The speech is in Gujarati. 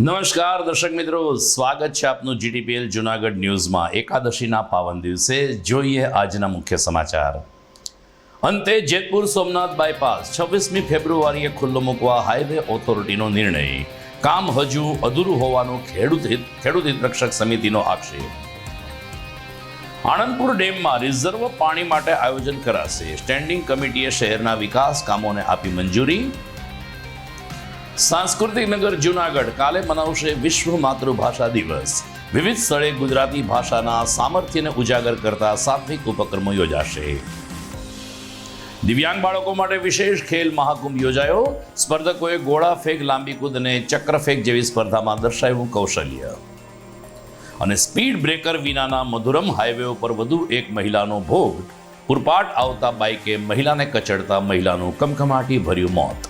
નમસ્કાર, દર્શક મિત્રો. સ્વાગત છે આપનું જીટીપીએલ જુનાગઢ ન્યૂઝમાં એકાદશીના પાવન દિવસે. જોઈએ આજના મુખ્ય સમાચાર. અંતે જેતપુર સોમનાથ બાયપાસ છવ્વીસમી ફેબ્રુઆરીએ ખુલ્લો મૂકવા હાઈવે ઓથોરિટીનો નિર્ણય. કામ હજુ અધૂરું હોવાનો ખેડૂત હિત ખેડૂત હિત રક્ષક સમિતિનો આક્ષેપ. આણંદપુર ડેમમાં રિઝર્વ પાણી માટે આયોજન કરાશે. સ્ટેન્ડિંગ કમિટીએ શહેરના વિકાસ કામોને આપી મંજૂરી. સાંસ્કૃતિક નગર જુનાગઢ કાલે મનાવશે વિશ્વ માતૃભાષા દિવસ. વિવિધ સ્થળે ગુજરાતી ભાષાના સામર્થ્યને ઉજાગર કરતા સાત્વિક ઉપક્રમો યોજાશે. દિવ્યાંગ બાળકો માટે વિશેષ ખેલ મહાકુંભ યોજાયો. સ્પર્ધકોએ ગોળા ફેંક, લાંબી કૂદ અને ચક્ર ફેંક જેવી સ્પર્ધામાં દર્શાવ્યું કૌશલ્ય. અને સ્પીડ બ્રેકર વિનાના મધુરમ હાઈવે ઉપર વધુ એક મહિલાનો ભોગ. પુરપાટ આવતા બાઇકે મહિલાને કચડતા મહિલાનું કમકમાટી ભર્યું મોત.